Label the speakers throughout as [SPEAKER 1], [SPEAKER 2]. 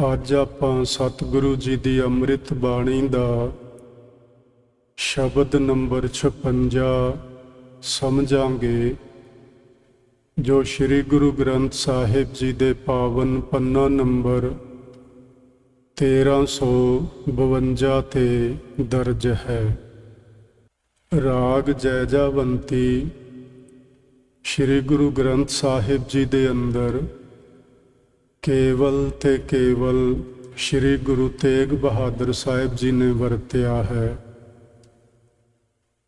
[SPEAKER 1] ਅੱਜ ਆਪਾਂ ਸਤਿਗੁਰੂ ਜੀ ਦੀ ਅੰਮ੍ਰਿਤ ਬਾਣੀ ਦਾ ਸ਼ਬਦ ਨੰਬਰ 56 ਸਮਝਾਂਗੇ, ਜੋ ਸ੍ਰੀ ਗੁਰੂ ਗ੍ਰੰਥ ਸਾਹਿਬ ਜੀ ਦੇ ਪਾਵਨ ਪੰਨਾ ਨੰਬਰ 1352 ਤੇ ਦਰਜ ਹੈ। ਰਾਗ ਜੈਜਾਵੰਤੀ ਸ੍ਰੀ ਗੁਰੂ ਗ੍ਰੰਥ ਸਾਹਿਬ ਜੀ ਦੇ ਅੰਦਰ ਕੇਵਲ ਤੇ ਕੇਵਲ ਸ੍ਰੀ ਗੁਰੂ ਤੇਗ ਬਹਾਦਰ ਸਾਹਿਬ ਜੀ ਨੇ ਵਰਤਿਆ ਹੈ।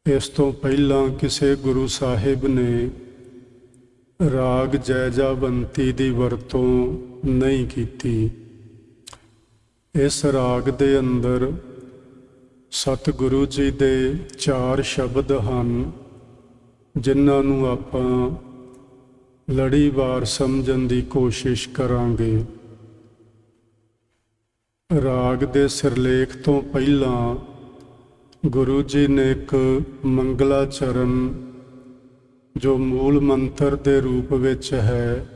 [SPEAKER 1] ਇਸ ਤੋਂ ਪਹਿਲਾਂ ਕਿਸੇ ਗੁਰੂ ਸਾਹਿਬ ਨੇ ਰਾਗ ਜੈਜਾਵੰਤੀ ਦੀ ਵਰਤੋਂ ਨਹੀਂ ਕੀਤੀ। ਇਸ ਰਾਗ ਦੇ ਅੰਦਰ ਸਤਿਗੁਰੂ ਜੀ ਦੇ ਚਾਰ ਸ਼ਬਦ ਹਨ, ਜਿਨ੍ਹਾਂ ਨੂੰ ਆਪਾਂ ਲੜੀਵਾਰ ਸਮਝਣ ਦੀ ਕੋਸ਼ਿਸ਼ ਕਰਾਂਗੇ। ਰਾਗ ਦੇ ਸਿਰਲੇਖ ਤੋਂ ਪਹਿਲਾਂ ਗੁਰੂ ਜੀ ਨੇ ਇੱਕ ਮੰਗਲਾਚਰਨ, ਜੋ ਮੂਲ ਮੰਤਰ ਦੇ ਰੂਪ ਵਿੱਚ ਹੈ,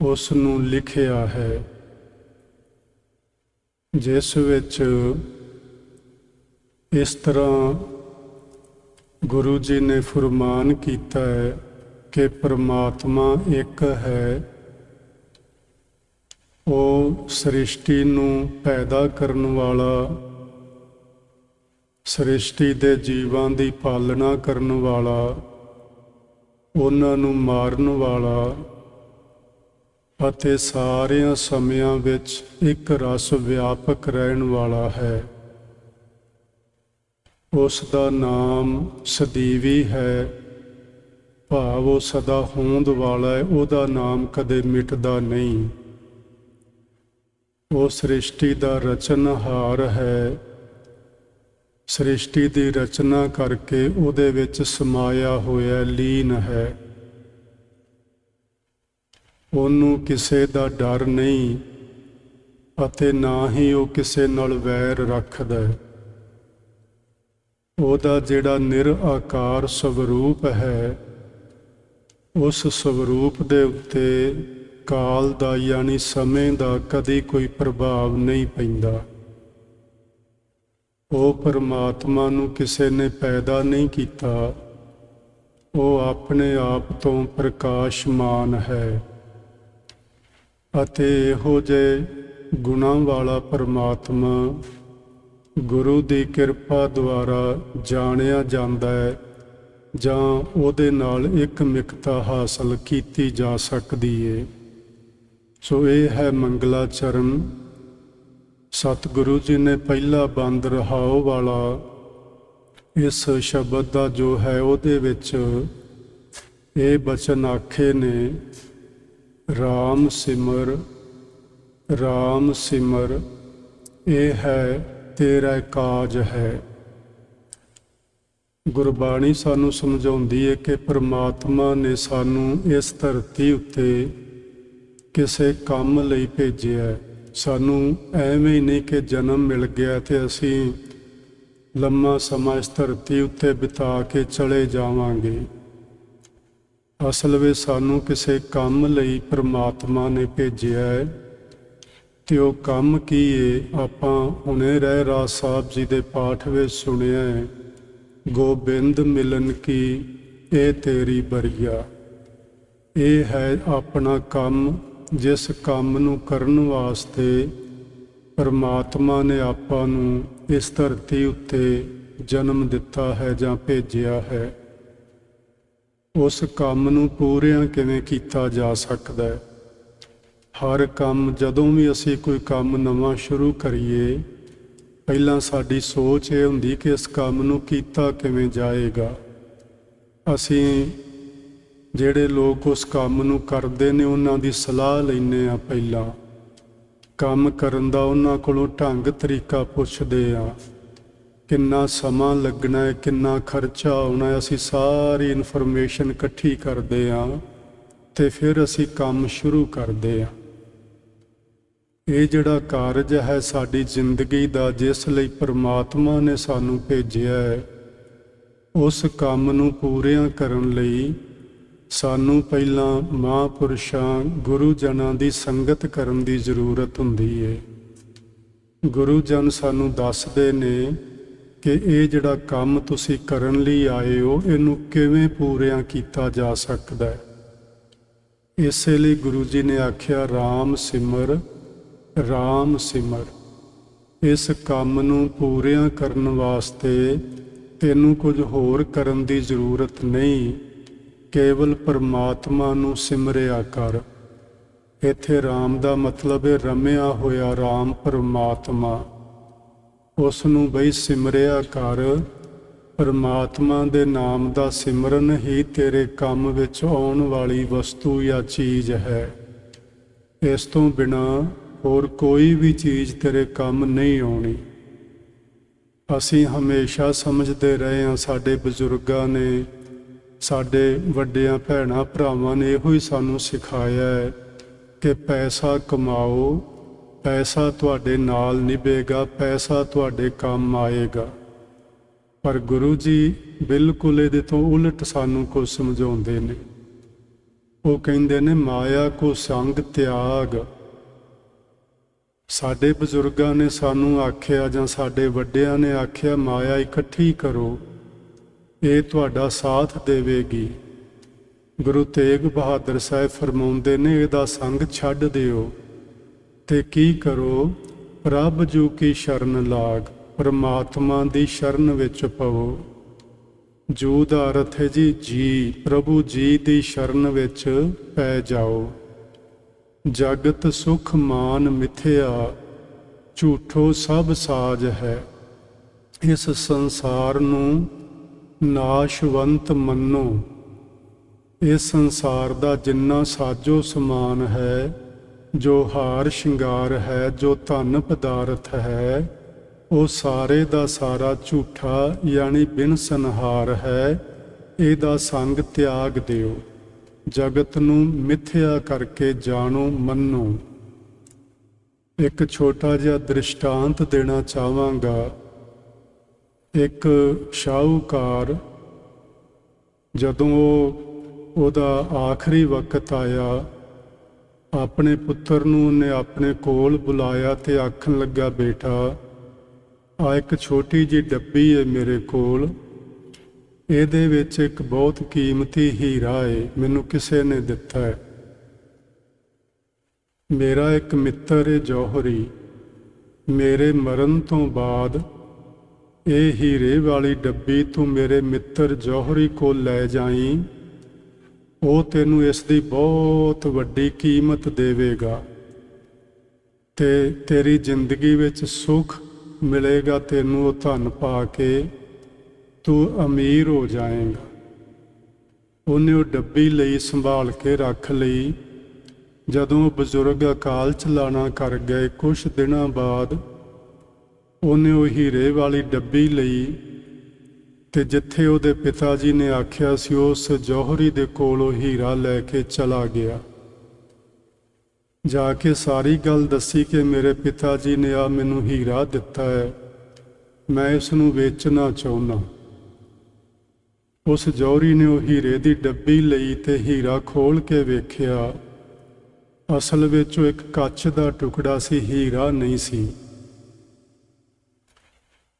[SPEAKER 1] ਉਸ ਨੂੰ ਲਿਖਿਆ ਹੈ। ਜਿਸ ਵਿੱਚ ਇਸ ਤਰ੍ਹਾਂ ਗੁਰੂ ਜੀ ਨੇ ਫਰਮਾਨ ਕੀਤਾ ਹੈ ਕਿ ਪ੍ਰਮਾਤਮਾ ਇੱਕ ਹੈ। ਉਹ ਸ੍ਰਿਸ਼ਟੀ ਨੂੰ ਪੈਦਾ ਕਰਨ ਵਾਲਾ, ਸ੍ਰਿਸ਼ਟੀ ਦੇ ਜੀਵਾਂ ਦੀ ਪਾਲਣਾ ਕਰਨ ਵਾਲਾ, ਉਹਨਾਂ ਨੂੰ ਮਾਰਨ ਵਾਲਾ ਅਤੇ ਸਾਰਿਆਂ ਸਮਿਆਂ ਵਿੱਚ ਇੱਕ ਰਸ ਵਿਆਪਕ ਰਹਿਣ ਵਾਲਾ ਹੈ। ਉਸ ਦਾ ਨਾਮ ਸਦੀਵੀ ਹੈ। ਭਾਵ ਉਹ ਸਦਾ ਹੋਂਦ ਵਾਲਾ ਹੈ, ਉਹਦਾ ਨਾਮ ਕਦੇ ਮਿਟਦਾ ਨਹੀਂ। ਉਹ ਸ੍ਰਿਸ਼ਟੀ ਦਾ ਰਚਨਹਾਰ ਹੈ। ਸ੍ਰਿਸ਼ਟੀ ਦੀ ਰਚਨਾ ਕਰਕੇ ਉਹਦੇ ਵਿੱਚ ਸਮਾਇਆ ਹੋਇਆ ਲੀਨ ਹੈ। ਉਹਨੂੰ ਕਿਸੇ ਦਾ ਡਰ ਨਹੀਂ, ਅਤੇ ਨਾ ਹੀ ਉਹ ਕਿਸੇ ਨਾਲ ਵੈਰ ਰੱਖਦਾ ਹੈ। ਉਹਦਾ ਜਿਹੜਾ ਨਿਰਆਕਾਰ ਸਵਰੂਪ ਹੈ ਉਸ ਸਵਰੂਪ ਦੇ ਉੱਤੇ ਕਾਲ ਦਾ ਯਾਨੀ ਸਮੇਂ ਦਾ ਕਦੇ ਕੋਈ ਪ੍ਰਭਾਵ ਨਹੀਂ ਪੈਂਦਾ। ਉਹ ਪਰਮਾਤਮਾ ਨੂੰ ਕਿਸੇ ਨੇ ਪੈਦਾ ਨਹੀਂ ਕੀਤਾ। ਉਹ ਆਪਣੇ ਆਪ ਤੋਂ ਪ੍ਰਕਾਸ਼ਮਾਨ ਹੈ ਅਤੇ ਇਹੋ ਜੇ ਗੁਣਾਂ ਵਾਲਾ ਪਰਮਾਤਮਾ ਗੁਰੂ ਦੀ ਕਿਰਪਾ ਦੁਆਰਾ ਜਾਣਿਆ ਜਾਂਦਾ ਹੈ। ਜਾਂ ਉਹਦੇ ਨਾਲ ਇੱਕ ਮਿਕਤਾ ਹਾਸਲ ਕੀਤੀ ਜਾ ਸਕਦੀ ਏ। ਸੋ ਇਹ ਹੈ ਮੰਗਲਾਚਰਨ ਸਤਿਗੁਰੂ ਜੀ ਨੇ ਪਹਿਲਾ ਬੰਦ ਰਹਾਉ ਵਾਲਾ ਇਸ ਸ਼ਬਦ ਦਾ ਜੋ ਹੈ ਉਹਦੇ ਵਿੱਚ ਇਹ ਬਚਨ ਆਖੇ ਨੇ RAM ਸਿਮਰ RAM ਸਿਮਰ, ਇਹ ਹੈ ਤੇਰਾ ਕਾਜ ਹੈ। ਗੁਰਬਾਣੀ ਸਾਨੂੰ ਸਮਝਾਉਂਦੀ ਹੈ ਕਿ ਪ੍ਰਮਾਤਮਾ ਨੇ ਸਾਨੂੰ ਇਸ ਧਰਤੀ ਉੱਤੇ ਕਿਸੇ ਕੰਮ ਲਈ ਭੇਜਿਆ ਹੈ। ਸਾਨੂੰ ਐਵੇਂ ਹੀ ਨਹੀਂ ਕਿ ਜਨਮ ਮਿਲ ਗਿਆ ਤੇ ਅਸੀਂ ਲੰਮਾ ਸਮਾਂ ਇਸ ਧਰਤੀ ਉੱਤੇ ਬਿਤਾ ਕੇ ਚਲੇ ਜਾਵਾਂਗੇ। ਅਸਲ ਵਿੱਚ ਸਾਨੂੰ ਕਿਸੇ ਕੰਮ ਲਈ ਪ੍ਰਮਾਤਮਾ ਨੇ ਭੇਜਿਆ ਹੈ। ਤੇ ਉਹ ਕੰਮ ਕੀ ਏ? ਆਪਾਂ ਹੁਣੇ ਰਹਿ ਰਾਜ ਸਾਹਿਬ ਜੀ ਦੇ ਪਾਠ ਵਿੱਚ ਸੁਣਿਆ ਹੈ। ਗੋਬਿੰਦ ਮਿਲਨ ਕੀ ਇਹ ਤੇਰੀ ਬਰੀਆ। ਇਹ ਹੈ ਆਪਣਾ ਕੰਮ, ਜਿਸ ਕੰਮ ਨੂੰ ਕਰਨ ਵਾਸਤੇ ਪਰਮਾਤਮਾ ਨੇ ਆਪਾਂ ਨੂੰ ਇਸ ਧਰਤੀ ਉੱਤੇ ਜਨਮ ਦਿੱਤਾ ਹੈ ਜਾਂ ਭੇਜਿਆ ਹੈ। ਉਸ ਕੰਮ ਨੂੰ ਪੂਰਿਆਂ ਕਿਵੇਂ ਕੀਤਾ ਜਾ ਸਕਦਾ ਹੈ? ਹਰ ਕੰਮ, ਜਦੋਂ ਵੀ ਅਸੀਂ ਕੋਈ ਕੰਮ ਨਵਾਂ ਸ਼ੁਰੂ ਕਰੀਏ ਪਹਿਲਾਂ ਸਾਡੀ ਸੋਚ ਇਹ ਹੁੰਦੀ ਕਿ ਇਸ ਕੰਮ ਨੂੰ ਕੀਤਾ ਕਿਵੇਂ ਜਾਏਗਾ। ਅਸੀਂ ਜਿਹੜੇ ਲੋਕ ਉਸ ਕੰਮ ਨੂੰ ਕਰਦੇ ਨੇ, ਉਹਨਾਂ ਦੀ ਸਲਾਹ ਲੈਨੇ ਆ ਪਹਿਲਾਂ। ਕੰਮ ਕਰਨ ਦਾ ਉਹਨਾਂ ਕੋਲੋਂ ਢੰਗ ਤਰੀਕਾ ਪੁੱਛਦੇ ਆ ਕਿੰਨਾ ਸਮਾਂ ਲੱਗਣਾ ਹੈ, ਕਿੰਨਾ ਖਰਚਾ ਆਉਣਾ ਹੈ, ਅਸੀਂ ਸਾਰੀ ਇਨਫੋਰਮੇਸ਼ਨ ਇਕੱਠੀ ਕਰਦੇ ਆ ਤੇ ਫਿਰ ਅਸੀਂ ਕੰਮ ਸ਼ੁਰੂ ਕਰਦੇ ਆ ਇਹ ਜਿਹੜਾ ਕਾਰਜ ਹੈ ਸਾਡੀ ਜ਼ਿੰਦਗੀ ਦਾ, ਜਿਸ ਲਈ ਪ੍ਰਮਾਤਮਾ ਨੇ ਸਾਨੂੰ ਭੇਜਿਆ ਹੈ, ਉਸ ਕੰਮ ਨੂੰ ਪੂਰਿਆਂ ਕਰਨ ਲਈ ਸਾਨੂੰ ਪਹਿਲਾਂ ਮਹਾਂਪੁਰਸ਼ਾਂ ਗੁਰੂ ਜਨਾਂ ਦੀ ਸੰਗਤ ਕਰਨ ਦੀ ਜ਼ਰੂਰਤ ਹੁੰਦੀ ਏ। ਗੁਰੂ ਜਨ ਸਾਨੂੰ ਦੱਸਦੇ ਨੇ ਕਿ ਇਹ ਜਿਹੜਾ ਕੰਮ ਤੁਸੀਂ ਕਰਨ ਲਈ ਆਏ ਹੋ, ਇਹਨੂੰ ਕਿਵੇਂ ਪੂਰਿਆਂ ਕੀਤਾ ਜਾ ਸਕਦਾ ਹੈ। ਇਸੇ ਲਈ ਗੁਰੂ ਜੀ ਨੇ ਆਖਿਆ RAM ਸਿਮਰ RAM ਸਿਮਰ, ਇਸ ਕੰਮ ਨੂੰ ਪੂਰਿਆਂ ਕਰਨ ਵਾਸਤੇ ਤੈਨੂੰ ਕੁਝ ਹੋਰ ਕਰਨ ਦੀ ਜ਼ਰੂਰਤ ਨਹੀਂ, ਕੇਵਲ ਪਰਮਾਤਮਾ ਨੂੰ ਸਿਮਰਿਆ ਕਰ। ਇੱਥੇ RAM ਦਾ ਮਤਲਬ ਹੈ ਰਮਿਆ ਹੋਇਆ RAM ਪਰਮਾਤਮਾ ਉਸ ਨੂੰ ਬਈ ਸਿਮਰਿਆ ਕਰ। ਪਰਮਾਤਮਾ ਦੇ ਨਾਮ ਦਾ ਸਿਮਰਨ ਹੀ ਤੇਰੇ ਕੰਮ ਵਿੱਚ ਆਉਣ ਵਾਲੀ ਵਸਤੂ ਜਾਂ ਚੀਜ਼ ਹੈ। ਇਸ ਤੋਂ ਬਿਨਾ ਹੋਰ ਕੋਈ ਵੀ ਚੀਜ਼ ਤੇਰੇ ਕੰਮ ਨਹੀਂ ਆਉਣੀ। ਅਸੀਂ ਹਮੇਸ਼ਾ ਸਮਝਦੇ ਰਹੇ ਹਾਂ, ਸਾਡੇ ਬਜ਼ੁਰਗਾਂ ਨੇ, ਸਾਡੇ ਵੱਡਿਆਂ ਭੈਣਾਂ ਭਰਾਵਾਂ ਨੇ ਇਹੋ ਹੀ ਸਾਨੂੰ ਸਿਖਾਇਆ ਹੈ ਕਿ ਪੈਸਾ ਕਮਾਓ, ਪੈਸਾ ਤੁਹਾਡੇ ਨਾਲ ਨਿਭੇਗਾ, ਪੈਸਾ ਤੁਹਾਡੇ ਕੰਮ ਆਏਗਾ। ਪਰ ਗੁਰੂ ਜੀ ਬਿਲਕੁਲ ਇਹਦੇ ਤੋਂ ਉਲਟ ਸਾਨੂੰ ਕੁਝ ਸਮਝਾਉਂਦੇ ਨੇ। ਉਹ ਕਹਿੰਦੇ ਨੇ, ਮਾਇਆ ਕੋ ਸੰਗ ਤਿਆਗ। ਸਾਡੇ ਬਜ਼ੁਰਗਾਂ ਨੇ ਸਾਨੂੰ ਆਖਿਆ ਜਾਂ ਸਾਡੇ ਵੱਡਿਆਂ ਨੇ ਆਖਿਆ, ਮਾਇਆ ਇਕੱਠੀ ਕਰੋ, ਇਹ ਤੁਹਾਡਾ ਸਾਥ ਦੇਵੇਗੀ। ਗੁਰੂ ਤੇਗ ਬਹਾਦਰ ਸਾਹਿਬ ਫਰਮਾਉਂਦੇ ਨੇ, ਇਹਦਾ ਸੰਗ ਛੱਡ ਦਿਓ ਤੇ ਕੀ ਕਰੋ? ਪ੍ਰਭ ਜੂ ਕੀ ਸ਼ਰਨ ਲਾਗ, ਪਰਮਾਤਮਾ ਦੀ ਸ਼ਰਨ ਵਿੱਚ ਪਵੋ। ਜੂ ਦਾ ਅਰਥ ਹੈ ਜੀ ਜੀ, ਪ੍ਰਭੂ ਜੀ ਦੀ ਸ਼ਰਨ ਵਿੱਚ ਪੈ ਜਾਓ। ਜਗਤ ਸੁਖ ਮਾਨ ਮਿਥਿਆ, ਝੂਠੋ ਸਭ ਸਾਜ ਹੈ। ਇਸ ਸੰਸਾਰ ਨੂੰ ਨਾਸ਼ਵੰਤ ਮੰਨੋ। ਇਸ ਸੰਸਾਰ ਦਾ ਜਿੰਨਾ ਸਾਜੋ ਸਮਾਨ ਹੈ, ਜੋ ਹਾਰ ਸ਼ਿੰਗਾਰ ਹੈ, ਜੋ ਧਨ ਪਦਾਰਥ ਹੈ, ਉਹ ਸਾਰੇ ਦਾ ਸਾਰਾ ਝੂਠਾ ਯਾਨੀ ਬਿਨ ਸੰਹਾਰ ਹੈ, ਇਹਦਾ ਸੰਗ ਤਿਆਗ ਦਿਓ। ਜਗਤ ਨੂੰ ਮਿਥਿਆ ਕਰਕੇ ਜਾਣੋ, ਮੰਨੋ। ਇੱਕ ਛੋਟਾ ਜਿਹਾ ਦ੍ਰਿਸ਼ਟਾਂਤ ਦੇਣਾ ਚਾਹਾਂਗਾ। ਇੱਕ ਸ਼ਾਹੂਕਾਰ, ਜਦੋਂ ਉਹ ਉਹਦਾ ਆਖਰੀ ਵਕਤ ਆਇਆ, ਆਪਣੇ ਪੁੱਤਰ ਨੂੰ ਉਹਨੇ ਆਪਣੇ ਕੋਲ ਬੁਲਾਇਆ ਤੇ ਆਖਣ ਲੱਗਾ, ਬੇਟਾ, ਆ ਇੱਕ ਛੋਟੀ ਜੀ ਡੱਬੀ ਹੈ ਮੇਰੇ ਕੋਲ। ਇਹਦੇ ਵਿੱਚ ਇੱਕ ਬਹੁਤ ਕੀਮਤੀ ਹੀਰਾ ਏ, ਮੈਨੂੰ ਕਿਸੇ ਨੇ ਦਿੱਤਾ ਹੈ। ਮੇਰਾ ਇੱਕ ਮਿੱਤਰ ਏ ਜੌਹਰੀ। ਮੇਰੇ ਮਰਨ ਤੋਂ ਬਾਅਦ ਇਹ ਹੀਰੇ ਵਾਲੀ ਡੱਬੀ ਤੂੰ ਮੇਰੇ ਮਿੱਤਰ ਜੌਹਰੀ ਕੋਲ ਲੈ ਜਾਈਂ। ਉਹ ਤੈਨੂੰ ਇਸ ਦੀ ਬਹੁਤ ਵੱਡੀ ਕੀਮਤ ਦੇਵੇਗਾ ਤੇ ਤੇਰੀ ਜ਼ਿੰਦਗੀ ਵਿੱਚ ਸੁੱਖ ਮਿਲੇਗਾ, ਤੈਨੂੰ ਉਹ ਧਨ ਪਾ ਕੇ। ਤੂੰ ਅਮੀਰ ਹੋ ਜਾਏਗਾ। ਉਹਨੇ ਉਹ ਡੱਬੀ ਲਈ ਸੰਭਾਲ ਕੇ ਰੱਖ ਲਈ। ਜਦੋਂ ਉਹ ਬਜ਼ੁਰਗ ਅਕਾਲ ਚਲਾਣਾ ਕਰ ਗਏ ਕੁਝ ਦਿਨਾਂ ਬਾਅਦ, ਉਹਨੇ ਉਹ ਹੀਰੇ ਵਾਲੀ ਡੱਬੀ ਲਈ ਤੇ ਜਿੱਥੇ ਉਹਦੇ ਪਿਤਾ ਜੀ ਨੇ ਆਖਿਆ ਸੀ, ਉਸ ਜੌਹਰੀ ਦੇ ਕੋਲ ਉਹ ਹੀਰਾ ਲੈ ਕੇ ਚਲਾ ਗਿਆ। ਜਾ ਕੇ ਸਾਰੀ ਗੱਲ ਦੱਸੀ ਕਿ ਮੇਰੇ ਪਿਤਾ ਜੀ ਨੇ ਆ ਮੈਨੂੰ ਹੀਰਾ ਦਿੱਤਾ ਹੈ। ਮੈਂ ਇਸ ਨੂੰ ਵੇਚਣਾ ਚਾਹੁੰਦਾ ਉਸ ਜੌਹਰੀ ਨੇ ਉਹ ਹੀਰੇ ਦੀ ਡੱਬੀ ਲਈ ਤੇ ਹੀਰਾ ਖੋਲ ਕੇ ਵੇਖਿਆ। ਅਸਲ ਵਿੱਚ ਉਹ ਇੱਕ ਕੱਚ ਦਾ ਟੁਕੜਾ ਸੀ, ਹੀਰਾ ਨਹੀਂ ਸੀ।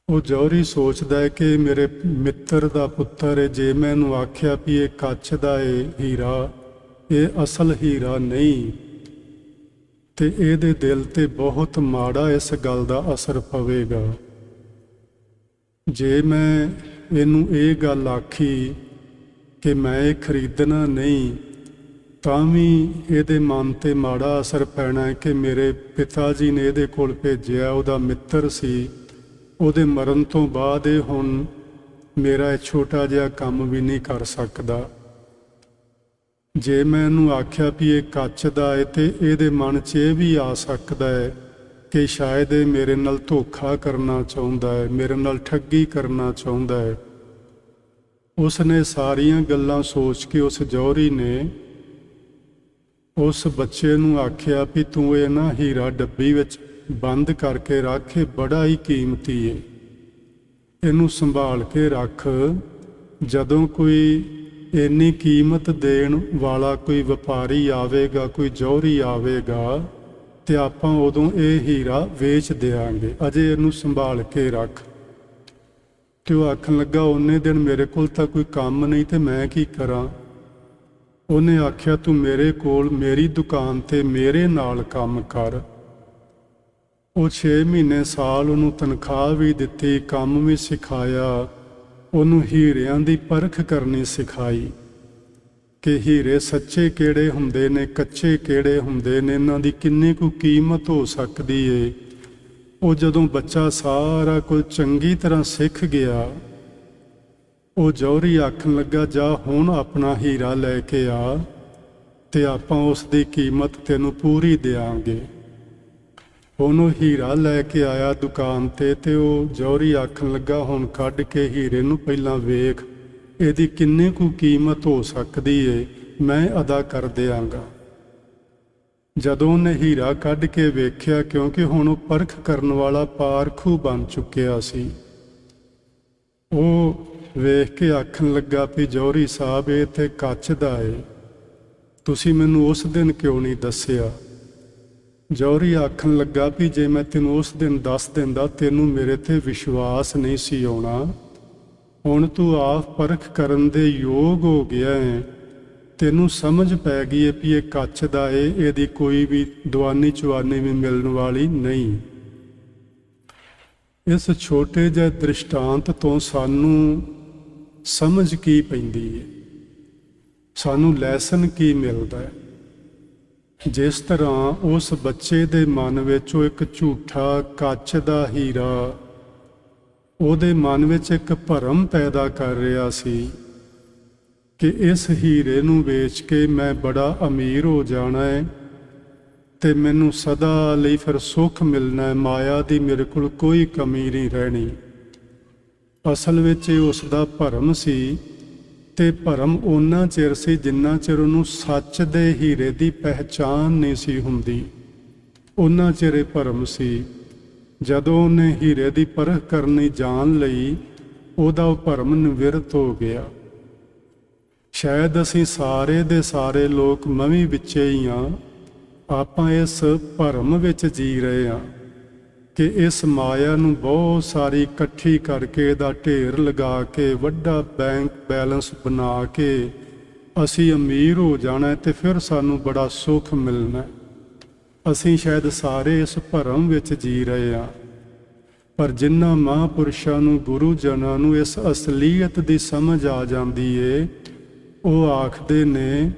[SPEAKER 1] ਉਹ ਜੌਹਰੀ ਸੋਚਦਾ ਹੈ ਕਿ ਮੇਰੇ ਮਿੱਤਰ ਦਾ ਪੁੱਤਰ ਹੈ। ਜੇ ਮੈਂ ਇਹਨੂੰ ਆਖਿਆ ਵੀ ਇਹ ਕੱਚ ਦਾ ਹੈ ਹੀਰਾ, ਇਹ ਅਸਲ ਹੀਰਾ ਨਹੀਂ, ਤੇ ਇਹਦੇ ਦਿਲ ਤੇ ਬਹੁਤ ਮਾੜਾ ਇਸ ਗੱਲ ਦਾ ਅਸਰ ਪਵੇਗਾ। ਜੇ ਮੈਂ ਇਹਨੂੰ ਇਹ ਗੱਲ ਆਖੀ ਕਿ ਮੈਂ ਇਹ ਖਰੀਦਣਾ ਨਹੀਂ, ਤਾਂ ਵੀ ਇਹਦੇ ਮਨ ਤੇ ਮਾੜਾ ਅਸਰ ਪੈਣਾ ਕਿ ਮੇਰੇ ਪਿਤਾ ਜੀ ਨੇ ਇਹਦੇ ਕੋਲ ਭੇਜਿਆ, ਉਹਦਾ ਮਿੱਤਰ ਸੀ। ਉਹਦੇ ਮਰਨ ਤੋਂ ਬਾਅਦ ਇਹ ਹੁਣ ਮੇਰਾ ਇਹ ਛੋਟਾ ਜਿਹਾ ਕੰਮ ਵੀ ਨਹੀਂ ਕਰ ਸਕਦਾ। ਜੇ ਮੈਂ ਇਹਨੂੰ ਆਖਿਆ ਵੀ ਇਹ ਕੱਚ ਦਾ ਹੈ ਤੇ ਇਹਦੇ ਮਨ 'ਚ ਇਹ ਵੀ ਆ ਸਕਦਾ ਹੈ ਕਿ ਸ਼ਾਇਦ ਇਹ ਮੇਰੇ ਨਾਲ ਧੋਖਾ ਕਰਨਾ ਚਾਹੁੰਦਾ ਹੈ, ਮੇਰੇ ਨਾਲ ਠੱਗੀ ਕਰਨਾ ਚਾਹੁੰਦਾ ਹੈ। ਉਸ ਨੇ ਸਾਰੀਆਂ ਗੱਲਾਂ ਸੋਚ ਕੇ ਉਸ ਜੌਹਰੀ ਨੇ ਉਸ ਬੱਚੇ ਨੂੰ ਆਖਿਆ ਵੀ ਤੂੰ ਇਹ ਨਾ ਹੀਰਾ ਡੱਬੀ ਵਿੱਚ ਬੰਦ ਕਰਕੇ ਰੱਖ, ਇਹ ਬੜਾ ਹੀ ਕੀਮਤੀ ਏ। ਇਹਨੂੰ ਸੰਭਾਲ ਕੇ ਰੱਖ, ਜਦੋਂ ਕੋਈ ਇੰਨੀ ਕੀਮਤ ਦੇਣ ਵਾਲਾ ਕੋਈ ਵਪਾਰੀ ਆਵੇਗਾ, ਕੋਈ ਜੌਹਰੀ ਆਵੇਗਾ ਤੇ ਆਪਾਂ ਉਦੋਂ ਇਹ ਹੀਰਾ ਵੇਚ ਦੇਾਂਗੇ ਅਜੇ ਇਹਨੂੰ ਸੰਭਾਲ ਕੇ ਰੱਖ। ਤੇ ਉਹ ਆਖਣ ਲੱਗਾ, ਉਹਨੇ ਦਿਨ ਮੇਰੇ ਕੋਲ ਤਾਂ ਕੋਈ ਕੰਮ ਨਹੀਂ ਤੇ ਮੈਂ ਕੀ ਕਰਾਂ? ਉਹਨੇ ਆਖਿਆ, ਤੂੰ ਮੇਰੇ ਕੋਲ ਮੇਰੀ ਦੁਕਾਨ ਤੇ ਮੇਰੇ ਨਾਲ ਕੰਮ ਕਰ। ਉਹ 6 ਮਹੀਨੇ ਸਾਲ ਉਹਨੂੰ ਤਨਖਾਹ ਵੀ ਦਿੱਤੀ, ਕੰਮ ਵੀ ਸਿਖਾਇਆ। ਉਹਨੂੰ ਹੀਰਿਆਂ ਦੀ ਪਰਖ ਕਰਨੀ ਸਿਖਾਈ। ਕਿ ਹੀਰੇ ਸੱਚੇ ਕਿਹੜੇ ਹੁੰਦੇ ਨੇ, ਕੱਚੇ ਕਿਹੜੇ ਹੁੰਦੇ ਨੇ, ਇਹਨਾਂ ਦੀ ਕਿੰਨੀ ਕੁ ਕੀਮਤ ਹੋ ਸਕਦੀ ਏ। ਉਹ ਜਦੋਂ ਬੱਚਾ ਸਾਰਾ ਕੁਝ ਚੰਗੀ ਤਰ੍ਹਾਂ ਸਿੱਖ ਗਿਆ, ਉਹ ਜੌਹਰੀ ਆਖਣ ਲੱਗਾ, ਜਾ ਹੁਣ ਆਪਣਾ ਹੀਰਾ ਲੈ ਕੇ ਆ ਤੇ ਆਪਾਂ ਉਸ ਦੀ ਕੀਮਤ ਤੈਨੂੰ ਪੂਰੀ ਦੇਾਂਗੇ ਉਹਨੂੰ ਹੀਰਾ ਲੈ ਕੇ ਆਇਆ ਦੁਕਾਨ ਤੇ ਤੇ ਉਹ ਜੌਹਰੀ ਆਖਣ ਲੱਗਾ, ਹੁਣ ਕੱਢ ਕੇ ਹੀਰੇ ਨੂੰ ਪਹਿਲਾਂ ਵੇਖ। ਇਹਦੀ ਕਿੰਨੀ ਕੁ ਕੀਮਤ ਹੋ ਸਕਦੀ ਏ, ਮੈਂ ਅਦਾ ਕਰ ਦਿਆਂਗਾ। ਜਦੋਂ ਉਹਨੇ ਹੀਰਾ ਕੱਢ ਕੇ ਵੇਖਿਆ, ਕਿਉਂਕਿ ਹੁਣ ਉਹ ਪਰਖ ਕਰਨ ਵਾਲਾ ਪਾਰਖੂ ਬਣ ਚੁੱਕਿਆ ਸੀ, ਉਹ ਵੇਖ ਕੇ ਆਖਣ ਲੱਗਾ ਵੀ ਜੌਹਰੀ ਸਾਹਿਬ, ਇਹ ਤੇ ਕੱਚ ਦਾ ਏ। ਤੁਸੀਂ ਮੈਨੂੰ ਉਸ ਦਿਨ ਕਿਉਂ ਨਹੀਂ ਦੱਸਿਆ? ਜੌਹਰੀ ਆਖਣ ਲੱਗਾ ਵੀ ਜੇ ਮੈਂ ਤੈਨੂੰ ਉਸ ਦਿਨ ਦੱਸ ਦਿੰਦਾ, ਤੈਨੂੰ ਮੇਰੇ ਤੇ ਵਿਸ਼ਵਾਸ ਨਹੀਂ ਸੀ ਆਉਣਾ। ਹੁਣ ਤੂੰ ਆਪ ਪਰਖ ਕਰਨ ਦੇ ਯੋਗ ਹੋ ਗਿਆ ਹੈ। ਤੈਨੂੰ ਸਮਝ ਪੈ ਗਈ ਹੈ ਵੀ ਇਹ ਕੱਚ ਦਾ ਏ ਇਹਦੀ ਕੋਈ ਵੀ ਦਵਾਨੀ ਚੁਆਨੀ ਵੀ ਮਿਲਣ ਵਾਲੀ ਨਹੀਂ। ਇਸ ਛੋਟੇ ਜਿਹੇ ਦ੍ਰਿਸ਼ਟਾਂਤ ਤੋਂ ਸਾਨੂੰ ਸਮਝ ਕੀ ਪੈਂਦੀ ਹੈ? ਸਾਨੂੰ ਲੈਸਨ ਕੀ ਮਿਲਦਾ ਹੈ? ਜਿਸ ਤਰ੍ਹਾਂ ਉਸ ਬੱਚੇ ਦੇ ਮਨ ਵਿੱਚ ਉਹ ਇੱਕ ਝੂਠਾ, ਕੱਚ ਦਾ ਹੀਰਾ ਉਹਦੇ ਮਨ ਵਿੱਚ ਇੱਕ ਭਰਮ ਪੈਦਾ ਕਰ ਰਿਹਾ ਸੀ ਕਿ ਇਸ ਹੀਰੇ ਨੂੰ ਵੇਚ ਕੇ ਮੈਂ ਬੜਾ ਅਮੀਰ ਹੋ ਜਾਣਾ ਹੈ ਤੇ ਮੈਨੂੰ ਸਦਾ ਲਈ ਫਿਰ ਸੁੱਖ ਮਿਲਣਾ ਹੈ, ਮਾਇਆ ਦੀ ਮੇਰੇ ਕੋਲ ਕੋਈ ਕਮੀ ਨਹੀਂ ਰਹਿਣੀ। ਅਸਲ ਵਿੱਚ ਇਹ ਉਸ ਦਾ ਭਰਮ ਸੀ ਤੇ ਭਰਮ ਉਹਨਾਂ ਚਿਰ ਸੀ ਜਿੰਨਾ ਚਿਰ ਉਹਨੂੰ ਸੱਚ ਦੇ ਹੀਰੇ ਦੀ ਪਹਿਚਾਨ ਨਹੀਂ ਸੀ ਹੁੰਦੀ। ਉਹਨਾਂ ਚਿਰ ਇਹ ਭਰਮ ਸੀ। ਜਦੋਂ ਉਹਨੇ ਹੀਰੇ ਦੀ ਪਰਖ ਕਰਨੀ ਜਾਣ ਲਈ ਉਹਦਾ ਉਹ ਭਰਮ ਨਿਵਰਤ ਹੋ ਗਿਆ। ਸ਼ਾਇਦ ਅਸੀਂ ਸਾਰੇ ਦੇ ਸਾਰੇ ਲੋਕ ਮਵੀ ਵਿੱਚੇ ਹੀ ਆ। ਆਪਾਂ ਇਸ ਭਰਮ ਵਿੱਚ ਜੀ ਰਹੇ ਆ ਕਿ ਇਸ ਮਾਇਆ ਨੂੰ ਬਹੁਤ ਸਾਰੀ ਇਕੱਠੀ ਕਰਕੇ ਇਹਦਾ ਢੇਰ ਲਗਾ ਕੇ, ਵੱਡਾ ਬੈਂਕ ਬੈਲੈਂਸ ਬਣਾ ਕੇ ਅਸੀਂ ਅਮੀਰ ਹੋ ਜਾਣਾ ਹੈ ਤੇ ਫਿਰ ਸਾਨੂੰ ਬੜਾ ਸੁੱਖ ਮਿਲਣਾ। ਅਸੀਂ ਸ਼ਾਇਦ ਸਾਰੇ ਇਸ ਭਰਮ ਵਿੱਚ ਜੀ ਰਹੇ ਆ ਪਰ ਜਿਨ੍ਹਾਂ ਮਹਾਂਪੁਰਸ਼ਾਂ ਨੂੰ, ਗੁਰੂ ਜਨਾਂ ਨੂੰ ਇਸ ਅਸਲੀਅਤ ਦੀ ਸਮਝ ਆ ਜਾਂਦੀ ਏ, ਉਹ ਆਖਦੇ ਨੇ,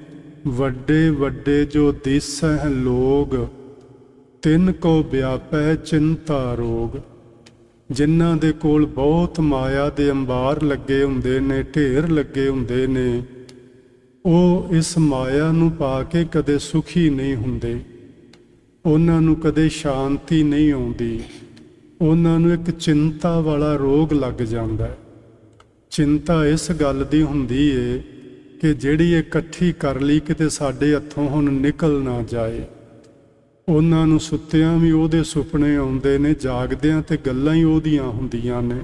[SPEAKER 1] ਵੱਡੇ ਵੱਡੇ ਜੋ ਦਿਸੈ ਲੋਗ, ਤਿੰਨ ਕੋ ਵਿਆਪੈ ਚਿੰਤਾ ਰੋਗ। ਜਿਨ੍ਹਾਂ ਦੇ ਕੋਲ ਬਹੁਤ ਮਾਇਆ ਦੇ ਅੰਬਾਰ ਲੱਗੇ ਹੁੰਦੇ ਨੇ, ਢੇਰ ਲੱਗੇ ਹੁੰਦੇ ਨੇ, ਉਹ ਇਸ ਮਾਇਆ ਨੂੰ ਪਾ ਕੇ ਕਦੇ ਸੁਖੀ ਨਹੀਂ ਹੁੰਦੇ। ਉਹਨਾਂ ਨੂੰ ਕਦੇ ਸ਼ਾਂਤੀ ਨਹੀਂ ਆਉਂਦੀ। ਉਹਨਾਂ ਨੂੰ ਇੱਕ ਚਿੰਤਾ ਵਾਲਾ ਰੋਗ ਲੱਗ ਜਾਂਦਾ ਹੈ। ਚਿੰਤਾ ਇਸ ਗੱਲ ਦੀ ਹੁੰਦੀ ਏ ਕਿ ਜਿਹੜੀ ਇਕੱਠੀ ਕਰ ਲਈ ਕਿਤੇ ਸਾਡੇ ਹੱਥੋਂ ਹੁਣ ਨਿਕਲ ਨਾ ਜਾਏ। ਉਹਨਾਂ ਨੂੰ ਸੁੱਤਿਆਂ ਵੀ ਉਹਦੇ ਸੁਪਨੇ ਆਉਂਦੇ ਨੇ, ਜਾਗਦਿਆਂ ਤੇ ਗੱਲਾਂ ਹੀ ਉਹਦੀਆਂ ਹੁੰਦੀਆਂ ਨੇ।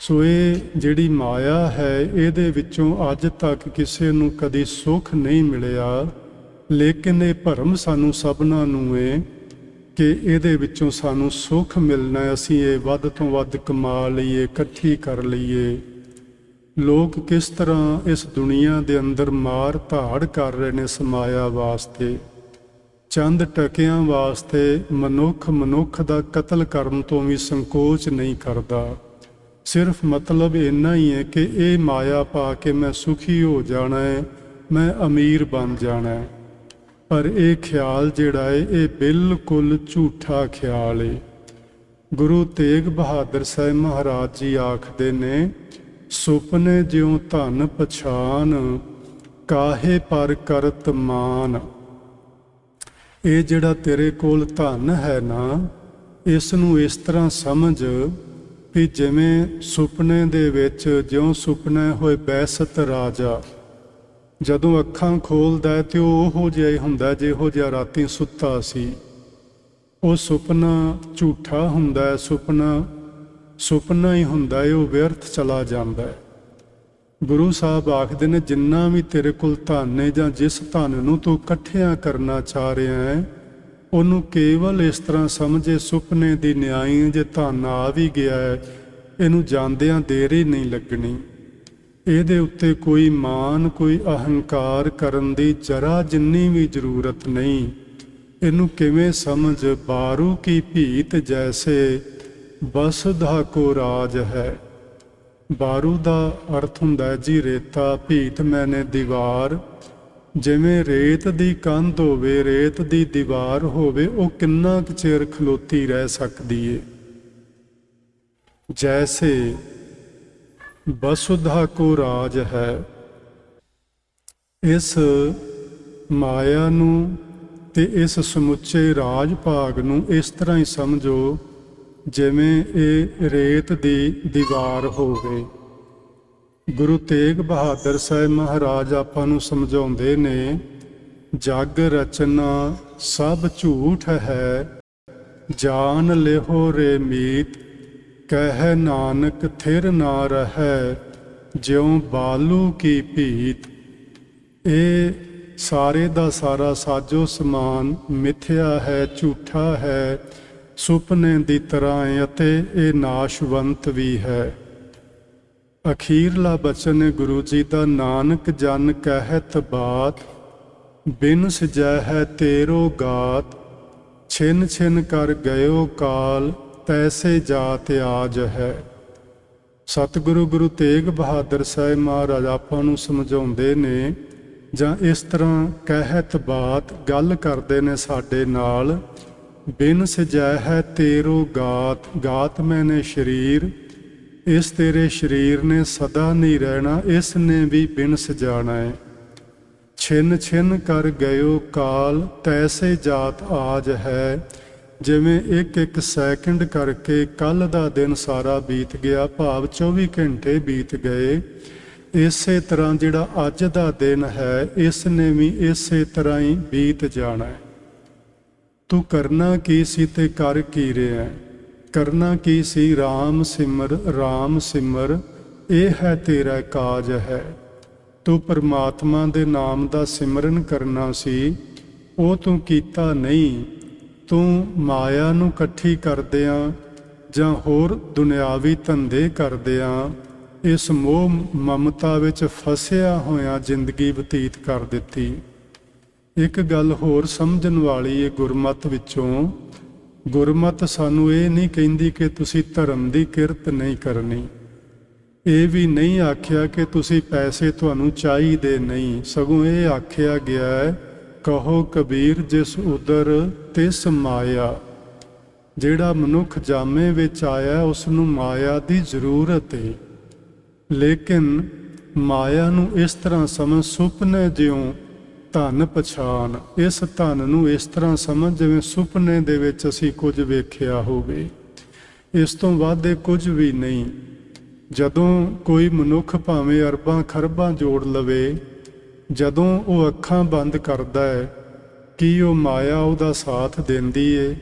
[SPEAKER 1] ਸੋ ਇਹ ਜਿਹੜੀ ਮਾਇਆ ਹੈ, ਇਹਦੇ ਵਿੱਚੋਂ ਅੱਜ ਤੱਕ ਕਿਸੇ ਨੂੰ ਕਦੀ ਸੁੱਖ ਨਹੀਂ ਮਿਲਿਆ। ਲੇਕਿਨ ਇਹ ਭਰਮ ਸਾਨੂੰ ਸਭਨਾਂ ਨੂੰ ਏ ਕਿ ਇਹਦੇ ਵਿੱਚੋਂ ਸਾਨੂੰ ਸੁੱਖ ਮਿਲਣਾ ਅਸੀਂ ਇਹ ਵੱਧ ਤੋਂ ਵੱਧ ਕਮਾ ਲਈਏ, ਇਕੱਠੀ ਕਰ ਲਈਏ। ਲੋਕ ਕਿਸ ਤਰ੍ਹਾਂ ਇਸ ਦੁਨੀਆ ਦੇ ਅੰਦਰ ਮਾਰ ਧਾੜ ਕਰ ਰਹੇ ਨੇ ਸਮਾਇਆ ਵਾਸਤੇ? ਚੰਦ ਟਕਿਆਂ ਵਾਸਤੇ ਮਨੁੱਖ ਮਨੁੱਖ ਦਾ ਕਤਲ ਕਰਨ ਤੋਂ ਵੀ ਸੰਕੋਚ ਨਹੀਂ ਕਰਦਾ। ਸਿਰਫ ਮਤਲਬ ਇੰਨਾ ਹੀ ਹੈ ਕਿ ਇਹ ਮਾਇਆ ਪਾ ਕੇ ਮੈਂ ਸੁਖੀ ਹੋ ਜਾਣਾ ਹੈ, ਮੈਂ ਅਮੀਰ ਬਣ ਜਾਣਾ ਹੈ। ਪਰ ਇਹ ਖਿਆਲ ਜਿਹੜਾ ਹੈ ਇਹ ਬਿਲਕੁਲ ਝੂਠਾ ਖਿਆਲ ਏ। ਗੁਰੂ ਤੇਗ ਬਹਾਦਰ ਸਾਹਿਬ ਮਹਾਰਾਜ ਜੀ ਆਖਦੇ ਨੇ, ਸੁਪਨੇ ਜਿਉ ਧਨ ਪਛਾਨ, ਕਾਹੇ ਪਰ ਕਰਤ ਮਾਨ। ਇਹ ਜਿਹੜਾ ਤੇਰੇ ਕੋਲ ਧਨ ਹੈ ਨਾ ਇਸ ਨੂੰ ਇਸ ਤਰ੍ਹਾਂ ਸਮਝ ਵੀ ਜਿਵੇਂ ਸੁਪਨੇ ਦੇ ਵਿੱਚ ਜਿਉਂ ਸੁਪਨੇ ਹੋਏ ਬੈਸਤ ਰਾਜਾ ਜਦੋਂ ਅੱਖਾਂ ਖੋਲਦਾ ਹੈ ਤੇ ਉਹ ਉਹੋ ਜਿਹਾ ਹੀ ਹੁੰਦਾ ਜਿਹੋ ਜਿਹਾ ਰਾਤੀ ਸੁੱਤਾ ਸੀ। ਉਹ ਸੁਪਨਾ ਝੂਠਾ ਹੁੰਦਾ ਹੈ, ਸੁਪਨਾ ਸੁਪਨਾ ਹੀ ਹੁੰਦਾ ਹੈ, ਉਹ ਵਿਅਰਥ ਚਲਾ ਜਾਂਦਾ ਹੈ। ਗੁਰੂ ਸਾਹਿਬ ਆਖਦੇ ਨੇ, ਜਿੰਨਾ ਵੀ ਤੇਰੇ ਕੋਲ ਧਨ ਹੈ ਜਾਂ ਜਿਸ ਧਨ ਨੂੰ ਤੂੰ ਇਕੱਠਿਆਂ ਕਰਨਾ ਚਾਹ ਰਿਹਾ ਹੈ, ਉਹਨੂੰ ਕੇਵਲ ਇਸ ਤਰ੍ਹਾਂ ਸਮਝੇ, ਸੁਪਨੇ ਦੀ ਨਿਆਈ ਜੇ ਧਨ ਆ ਵੀ ਗਿਆ ਹੈ, ਇਹਨੂੰ ਜਾਂਦਿਆਂ ਦੇਰ ਹੀ ਨਹੀਂ ਲੱਗਣੀ। ਇਹਦੇ ਉੱਤੇ ਕੋਈ ਮਾਨ ਕੋਈ ਅਹੰਕਾਰ ਕਰਨ ਦੀ ਜਰਾ ਜਿੰਨੀ ਵੀ ਜ਼ਰੂਰਤ ਨਹੀਂ। ਇਹਨੂੰ ਕਿਵੇਂ ਸਮਝ? ਬਾਰੂ ਕੀ ਭੀਤ ਜੈਸੇ? ਬਸਧਾ ਕੋ ਰਾਜ ਹੈ। ਬਾਰੂ ਦਾ ਅਰਥ ਹੁੰਦਾ ਜੀ ਰੇਤਾ, ਭੀਤ ਮੈਨੇ ਦੀਵਾਰ। ਜਿਵੇਂ ਰੇਤ ਦੀ ਕੰਧ ਹੋਵੇ, ਰੇਤ ਦੀ ਦੀਵਾਰ ਹੋਵੇ, ਉਹ ਕਿੰਨਾ ਕੁ ਚਿਰ ਖਲੋਤੀ ਰਹਿ ਸਕਦੀ ਏ? ਜੈਸੇ ਬਸੁਧਾ ਕੋ ਰਾਜ ਹੈ। ਇਸ ਮਾਇਆ ਨੂੰ ਤੇ ਇਸ ਸਮੁੱਚੇ ਰਾਜ ਭਾਗ ਨੂੰ ਇਸ ਤਰ੍ਹਾਂ ਹੀ ਸਮਝੋ ਜਿਵੇਂ ਇਹ ਰੇਤ ਦੀ ਦੀਵਾਰ ਹੋਵੇ। ਗੁਰੂ ਤੇਗ ਬਹਾਦਰ ਸਾਹਿਬ ਮਹਾਰਾਜ ਆਪਾਂ ਨੂੰ ਸਮਝਾਉਂਦੇ ਨੇ, ਜਗ ਰਚਨਾ ਸਭ ਝੂਠ ਹੈ, ਜਾਨ ਲਿਹੋ ਰੇ ਮੀਤ ਕਹਿ ਨਾਨਕ ਥਿਰ ਨਾ ਰਹੈ, ਜਿਉ ਬਾਲੂ ਕੀ ਭੀਤ। ਇਹ ਸਾਰੇ ਦਾ ਸਾਰਾ ਸਾਜੋ ਸਮਾਨ ਮਿਥਿਆ ਹੈ, ਝੂਠਾ ਹੈ, ਸੁਪਨੇ ਦੀ ਤਰ੍ਹਾਂ ਹੈ ਅਤੇ ਇਹ ਨਾਸ਼ਵੰਤ ਵੀ ਹੈ। ਅਖੀਰਲਾ ਬਚਨ ਹੈ ਗੁਰੂ ਜੀ ਦਾ, ਨਾਨਕ ਜਨ ਕਹਿਤ ਬਾਤ, ਬਿਨ ਸਜੈ ਹੈ ਤੇਰੋ ਗਾਤ ਛਿਨ ਛਿਨ ਕਰ ਗਇਓ ਕਾਲ ਤੈਸੇ ਜਾਤ ਆਜ ਹੈ। ਸਤਿਗੁਰੂ ਗੁਰੂ ਤੇਗ ਬਹਾਦਰ ਸਾਹਿਬ ਮਹਾਰਾਜ ਆਪਾਂ ਨੂੰ ਸਮਝਾਉਂਦੇ ਨੇ, ਜਾਂ ਇਸ ਤਰ੍ਹਾਂ ਕਹਿਤ ਬਾਤ ਗੱਲ ਕਰਦੇ ਨੇ ਸਾਡੇ ਨਾਲ, ਬਿਨ ਸਜੈ ਹੈ ਤੇਰੋ ਗਾਤ ਗਾਤ ਮੈਨੇ ਸ਼ਰੀਰ, ਇਸ ਤੇਰੇ ਸ਼ਰੀਰ ਨੇ ਸਦਾ ਨਹੀਂ ਰਹਿਣਾ, ਇਸ ਨੇ ਵੀ ਬਿਨ ਸਜਾਣਾ ਹੈ। ਛਿਨ ਛਿਨ ਕਰ ਗਇਓ ਕਾਲ, ਤੈਸੇ ਜਾਤ ਆਜ ਹੈ। ਜਿਵੇਂ ਇੱਕ ਇੱਕ ਸੈਕਿੰਡ ਕਰਕੇ ਕੱਲ ਦਾ ਦਿਨ ਸਾਰਾ ਬੀਤ ਗਿਆ, ਭਾਵ 24 ਘੰਟੇ ਬੀਤ ਗਏ। ਇਸੇ ਤਰ੍ਹਾਂ ਜਿਹੜਾ ਅੱਜ ਦਾ ਦਿਨ ਹੈ ਇਸ ਨੇ ਵੀ ਇਸੇ ਤਰ੍ਹਾਂ ਹੀ ਬੀਤ ਜਾਣਾ ਹੈ। ਤੂੰ ਕਰਨਾ ਕੀ ਸੀ ਤੇ ਕਰ ਕੀ ਰਿਹਾ ਹੈ? ਕਰਨਾ ਕੀ ਸੀ? RAM ਸਿਮਰ RAM ਸਿਮਰ, ਇਹ ਹੈ ਤੇਰਾ ਕਾਜ ਹੈ। ਤੂੰ ਪਰਮਾਤਮਾ ਦੇ ਨਾਮ ਦਾ ਸਿਮਰਨ ਕਰਨਾ ਸੀ, ਉਹ ਤੂੰ ਕੀਤਾ ਨਹੀਂ। ਤੂੰ ਮਾਇਆ ਨੂੰ ਇਕੱਠੀ ਕਰਦਿਆਂ ਜਾਂ ਹੋਰ ਦੁਨਿਆਵੀ ਧੰਦੇ ਕਰਦਿਆਂ ਇਸ ਮੋਹ ਮਮਤਾ ਵਿੱਚ ਫਸਿਆ ਹੋਇਆ ਜ਼ਿੰਦਗੀ ਬਤੀਤ ਕਰ ਦਿੱਤੀ। ਇੱਕ ਗੱਲ ਹੋਰ ਸਮਝਣ ਵਾਲੀ ਹੈ ਗੁਰਮਤ ਵਿੱਚੋਂ, ਗੁਰਮਤ ਸਾਨੂੰ ਇਹ ਨਹੀਂ ਕਹਿੰਦੀ ਕਿ ਤੁਸੀਂ ਧਰਮ ਦੀ ਕਿਰਤ ਨਹੀਂ ਕਰਨੀ। ਇਹ ਵੀ ਨਹੀਂ ਆਖਿਆ ਕਿ ਤੁਸੀਂ ਪੈਸੇ ਤੁਹਾਨੂੰ ਚਾਹੀਦੇ ਨਹੀਂ, ਸਗੋਂ ਇਹ ਆਖਿਆ ਗਿਆ ਹੈ ਕਹੋ ਕਬੀਰ ਜਿਸ ਉਦਰ ਤਿਸ ਮਾਇਆ। ਜਿਹੜਾ ਮਨੁੱਖ ਜਾਮੇ ਵਿੱਚ ਆਇਆ ਉਸ ਨੂੰ ਮਾਇਆ ਦੀ ਜ਼ਰੂਰਤ ਹੈ ਲੇਕਿਨ ਮਾਇਆ ਨੂੰ ਇਸ ਤਰ੍ਹਾਂ ਸਮਝ ਸੁਪਨੇ ਜਿਉਂ ਧਨ ਪਛਾਨ ਇਸ ਧਨ ਨੂੰ ਇਸ ਤਰ੍ਹਾਂ ਸਮਝ ਜਿਵੇਂ ਸੁਪਨੇ ਦੇ ਵਿੱਚ ਅਸੀਂ ਕੁਝ ਵੇਖਿਆ ਹੋਵੇ। ਇਸ ਤੋਂ ਵੱਧ ਇਹ ਕੁਝ ਵੀ ਨਹੀਂ। ਜਦੋਂ ਕੋਈ ਮਨੁੱਖ ਭਾਵੇਂ ਅਰਬਾਂ ਖਰਬਾਂ ਜੋੜ ਲਵੇ ਜਦੋਂ ਉਹ ਅੱਖਾਂ ਬੰਦ ਕਰਦਾ ਹੈ, ਕੀ ਉਹ ਮਾਇਆ ਉਹਦਾ ਸਾਥ ਦਿੰਦੀ ਏ?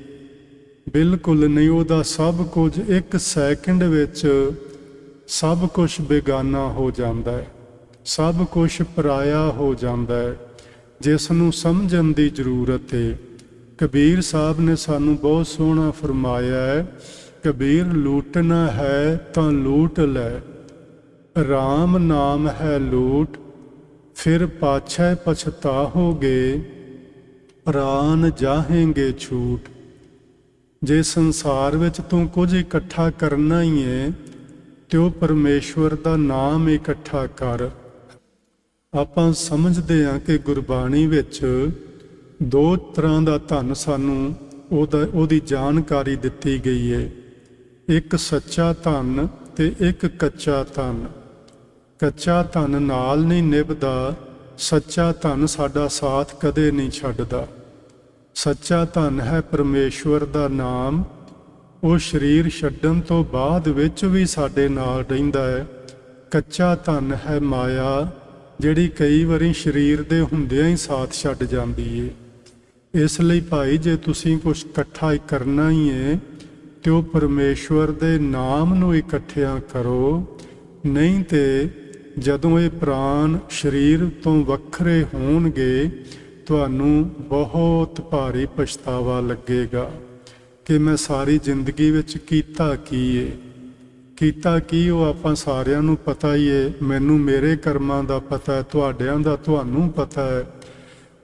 [SPEAKER 1] ਬਿਲਕੁਲ ਨਹੀਂ, ਉਹਦਾ ਸਭ ਕੁਝ ਇੱਕ ਸੈਕਿੰਡ ਵਿੱਚ ਸਭ ਕੁਝ ਬੇਗਾਨਾ ਹੋ ਜਾਂਦਾ ਹੈ, ਸਭ ਕੁਝ ਪਰਾਇਆ ਹੋ ਜਾਂਦਾ ਹੈ। ਜਿਸ ਨੂੰ ਸਮਝਣ ਦੀ ਜ਼ਰੂਰਤ ਹੈ ਕਬੀਰ ਸਾਹਿਬ ਨੇ ਸਾਨੂੰ ਬਹੁਤ ਸੋਹਣਾ ਫਰਮਾਇਆ ਹੈ, ਕਬੀਰ ਲੂਟਣਾ ਹੈ ਤਾਂ ਲੂਟ ਲੈ RAM ਨਾਮ ਹੈ ਲੂਟ ਫਿਰ ਪਾਛੈ ਪਛਤਾਹੋਗੇ, ਪ੍ਰਾਨ ਜਾਹੇਂਗੇ ਛੂਟ। ਜੇ ਸੰਸਾਰ ਵਿੱਚ ਤੂੰ ਕੁਝ ਇਕੱਠਾ ਕਰਨਾ ਹੀ ਹੈ ਤੇ ਉਹ ਪਰਮੇਸ਼ਵਰ ਦਾ ਨਾਮ ਇਕੱਠਾ ਕਰ। ਆਪਾਂ ਸਮਝਦੇ ਹਾਂ ਕਿ ਗੁਰਬਾਣੀ ਵਿੱਚ ਦੋ ਤਰ੍ਹਾਂ ਦਾ ਧਨ ਸਾਨੂੰ ਉਹਦਾ, ਉਹਦੀ ਜਾਣਕਾਰੀ ਦਿੱਤੀ ਗਈ ਹੈ ਇੱਕ ਸੱਚਾ ਧਨ ਤੇ ਇੱਕ ਕੱਚਾ ਧਨ। ਕੱਚਾ ਧਨ ਨਾਲ ਨਹੀਂ ਨਿਭਦਾ, ਸੱਚਾ ਧਨ ਸਾਡਾ ਸਾਥ ਕਦੇ ਨਹੀਂ ਛੱਡਦਾ। ਸੱਚਾ ਧਨ ਹੈ ਪਰਮੇਸ਼ਵਰ ਦਾ ਨਾਮ। ਉਹ ਸਰੀਰ ਛੱਡਣ ਤੋਂ ਬਾਅਦ ਵਿੱਚ ਵੀ ਸਾਡੇ ਨਾਲ ਰਹਿੰਦਾ ਹੈ। ਕੱਚਾ ਧਨ ਹੈ ਮਾਇਆ, ਜਿਹੜੀ ਕਈ ਵਾਰੀ ਸਰੀਰ ਦੇ ਹੁੰਦਿਆਂ ਹੀ ਸਾਥ ਛੱਡ ਜਾਂਦੀ ਏ। ਇਸ ਲਈ ਭਾਈ, ਜੇ ਤੁਸੀਂ ਕੁਝ ਇਕੱਠਾ ਹੀ ਕਰਨਾ ਹੀ ਏ, ਤੇ ਉਹ ਪਰਮੇਸ਼ਵਰ ਦੇ ਨਾਮ ਨੂੰ ਇਕੱਠਿਆਂ ਕਰੋ। ਨਹੀਂ ਤੇ ਜਦੋਂ ਇਹ ਪ੍ਰਾਣ ਸਰੀਰ ਤੋਂ ਵੱਖਰੇ ਹੋਣਗੇ, ਤੁਹਾਨੂੰ ਬਹੁਤ ਭਾਰੀ ਪਛਤਾਵਾ ਲੱਗੇਗਾ ਕਿ ਮੈਂ ਸਾਰੀ ਜ਼ਿੰਦਗੀ ਵਿੱਚ ਕੀਤਾ ਕੀ ਏ। ਕੀਤਾ ਕੀ ਉਹ ਆਪਾਂ ਸਾਰਿਆਂ ਨੂੰ ਪਤਾ ਹੀ ਏ। ਮੈਨੂੰ ਮੇਰੇ ਕਰਮਾਂ ਦਾ ਪਤਾ ਹੈ, ਤੁਹਾਡਿਆਂ ਦਾ ਤੁਹਾਨੂੰ ਪਤਾ ਹੈ।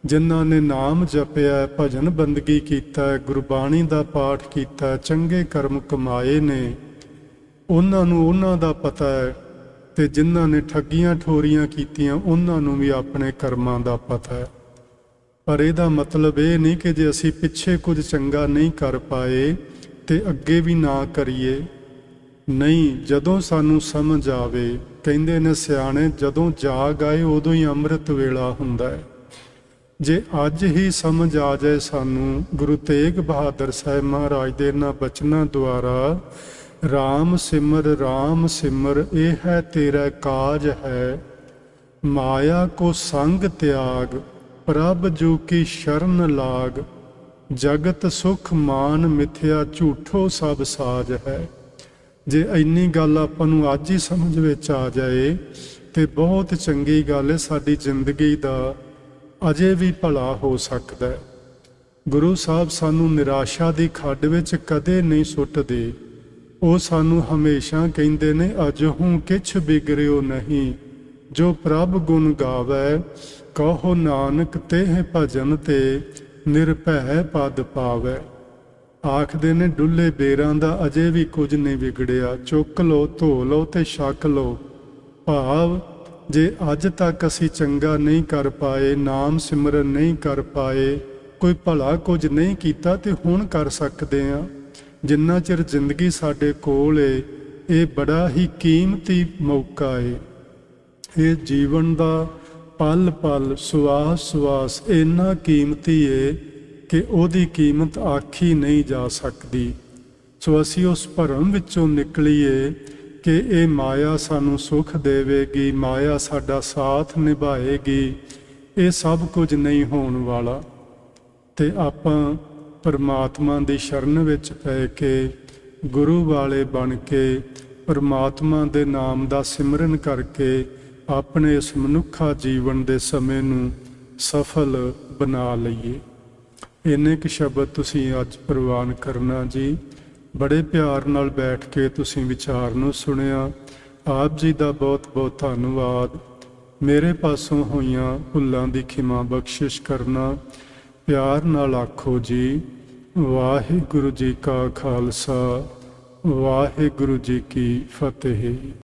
[SPEAKER 1] ਜਿਨ੍ਹਾਂ ਨੇ ਨਾਮ ਜਪਿਆ ਭਜਨ ਬੰਦਗੀ ਕੀਤਾ ਗੁਰਬਾਣੀ ਦਾ ਪਾਠ ਕੀਤਾ ਚੰਗੇ ਕਰਮ ਕਮਾਏ ਨੇ, ਉਹਨਾਂ ਨੂੰ ਉਹਨਾਂ ਦਾ ਪਤਾ ਹੈ। ਤੇ ਜਿਨ੍ਹਾਂ ਨੇ ਠੱਗੀਆਂ ਠੋਰੀਆਂ ਕੀਤੀਆਂ, ਉਹਨਾਂ ਨੂੰ ਵੀ ਆਪਣੇ ਕਰਮਾਂ ਦਾ ਪਤਾ ਹੈ। ਪਰ ਇਹਦਾ ਮਤਲਬ ਇਹ ਨਹੀਂ ਕਿ ਜੇ ਅਸੀਂ ਪਿੱਛੇ ਕੁਝ ਚੰਗਾ ਨਹੀਂ ਕਰ ਪਾਏ, ਤੇ ਅੱਗੇ ਵੀ ਨਾ ਕਰੀਏ। ਨਹੀਂ, ਜਦੋਂ ਸਾਨੂੰ ਸਮਝ ਆਵੇ, ਕਹਿੰਦੇ ਨੇ ਸਿਆਣੇ, ਜਦੋਂ ਜਾਗ ਆਏ, ਉਦੋਂ ਹੀ ਅੰਮ੍ਰਿਤ ਵੇਲਾ ਹੁੰਦਾ ਹੈ। ਜੇ ਅੱਜ ਹੀ ਸਮਝ ਆ ਜਾਏ ਸਾਨੂੰ, ਗੁਰੂ ਤੇਗ ਬਹਾਦਰ ਸਾਹਿਬ ਮਹਾਰਾਜ ਦੇ ਇਹਨਾਂ ਬਚਨਾਂ ਦੁਆਰਾ RAM ਸਿਮਰ RAM ਸਿਮਰ, ਇਹ ਹੈ ਤੇਰਾ ਕਾਜ ਹੈ। ਮਾਇਆ ਕੋ ਸੰਗ ਤਿਆਗ, ਪ੍ਰਭ ਜੋ ਕੀ ਸ਼ਰਨ ਲਾਗ। ਜਗਤ ਸੁਖ ਮਾਨ ਮਿਥਿਆ ਝੂਠੋ ਸਭ ਸਾਜ ਹੈ। ਜੇ ਇੰਨੀ ਗੱਲ ਆਪਾਂ ਨੂੰ ਅੱਜ ਹੀ ਸਮਝ ਵਿੱਚ ਆ ਜਾਏ, ਤੇ ਬਹੁਤ ਚੰਗੀ ਗੱਲ ਹੈ ਸਾਡੀ ਜ਼ਿੰਦਗੀ ਦਾ, ਅਜੇ ਵੀ ਭਲਾ ਹੋ ਸਕਦਾ ਹੈ। ਗੁਰੂ ਸਾਹਿਬ ਸਾਨੂੰ ਨਿਰਾਸ਼ਾ ਦੀ ਖੱਡ ਵਿੱਚ ਕਦੇ ਨਹੀਂ ਸੁੱਟਦੇ। ਉਹ ਸਾਨੂੰ ਹਮੇਸ਼ਾ ਕਹਿੰਦੇ ਨੇ ਅਜਹੂ ਕਿਛ ਬਿਗੜਿਓ ਨਹੀਂ। ਜੋ ਪ੍ਰਭ ਗੁਣ ਗਾਵੇ, ਕਹੋ ਨਾਨਕ ਤੇ ਭਜਨ ਤੇ ਨਿਰਭੈ ਪਦ ਪਾਵੇ। ਆਖਦੇ ਨੇ, ਡੁੱਲੇ ਬੇਰਾਂ ਦਾ ਅਜੇ ਵੀ ਕੁਝ ਨਹੀਂ ਵਿਗੜਿਆ। ਚੁੱਕ ਲਓ, ਧੋ ਲਓ ਤੇ ਛਕ ਲਓ। ਭਾਵ, ਜੇ ਅੱਜ ਤੱਕ ਅਸੀਂ ਚੰਗਾ ਨਹੀਂ ਕਰ ਪਾਏ, ਨਾਮ ਸਿਮਰਨ ਨਹੀਂ ਕਰ ਪਾਏ, ਕੋਈ ਭਲਾ ਕੁਝ ਨਹੀਂ ਕੀਤਾ ਤੇ ਹੁਣ ਕਰ ਸਕਦੇ ਆ ਜਿੰਨਾ ਚਿਰ ਜ਼ਿੰਦਗੀ ਸਾਡੇ ਕੋਲ ਏ, ਇਹ ਬੜਾ ਹੀ ਕੀਮਤੀ ਮੌਕਾ ਏ। ਇਹ ਜੀਵਨ ਦਾ ਪਲ ਪਲ ਸਵਾਸ ਸਵਾਸ ਇੰਨਾ ਕੀਮਤੀ ਏ ਕਿ ਉਹਦੀ ਕੀਮਤ ਆਖੀ ਨਹੀਂ ਜਾ ਸਕਦੀ। ਸੋ ਅਸੀਂ ਉਸ ਭਰਮ ਵਿੱਚੋਂ ਨਿਕਲੀਏ ਕਿ ਇਹ ਮਾਇਆ ਸਾਨੂੰ ਸੁਖ ਦੇਵੇਗੀ, ਮਾਇਆ ਸਾਡਾ ਸਾਥ ਨਿਭਾਏਗੀ। ਇਹ ਸਭ ਕੁਝ ਨਹੀਂ ਹੋਣ ਵਾਲਾ। ਤੇ ਆਪਾਂ ਪਰਮਾਤਮਾ ਦੀ ਸ਼ਰਨ ਵਿੱਚ ਪੈ ਕੇ ਗੁਰੂ ਵਾਲੇ ਬਣ ਕੇ ਪਰਮਾਤਮਾ ਦੇ ਨਾਮ ਦਾ ਸਿਮਰਨ ਕਰਕੇ ਆਪਣੇ ਇਸ ਮਨੁੱਖਾ ਜੀਵਨ ਦੇ ਸਮੇਂ ਨੂੰ ਸਫਲ ਬਣਾ ਲਈਏ। ਇੰਨੇ ਕੁ ਸ਼ਬਦ ਤੁਸੀਂ ਅੱਜ ਪ੍ਰਵਾਨ ਕਰਨਾ ਜੀ। ਬੜੇ ਪਿਆਰ ਨਾਲ ਬੈਠ ਕੇ ਤੁਸੀਂ ਵਿਚਾਰ ਨੂੰ ਸੁਣਿਆ। ਆਪ ਜੀ ਦਾ ਬਹੁਤ ਬਹੁਤ ਧੰਨਵਾਦ। ਮੇਰੇ ਪਾਸੋਂ ਹੋਈਆਂ ਭੁੱਲਾਂ ਦੀ ਖਿਮਾ ਬਖਸ਼ਿਸ਼ ਕਰਨਾ। ਪਿਆਰ ਨਾਲ ਆਖੋ ਜੀ ਵਾਹਿਗੁਰੂ ਜੀ ਕਾ ਖਾਲਸਾ ਵਾਹਿਗੁਰੂ ਜੀ ਕੀ ਫਤਿਹ।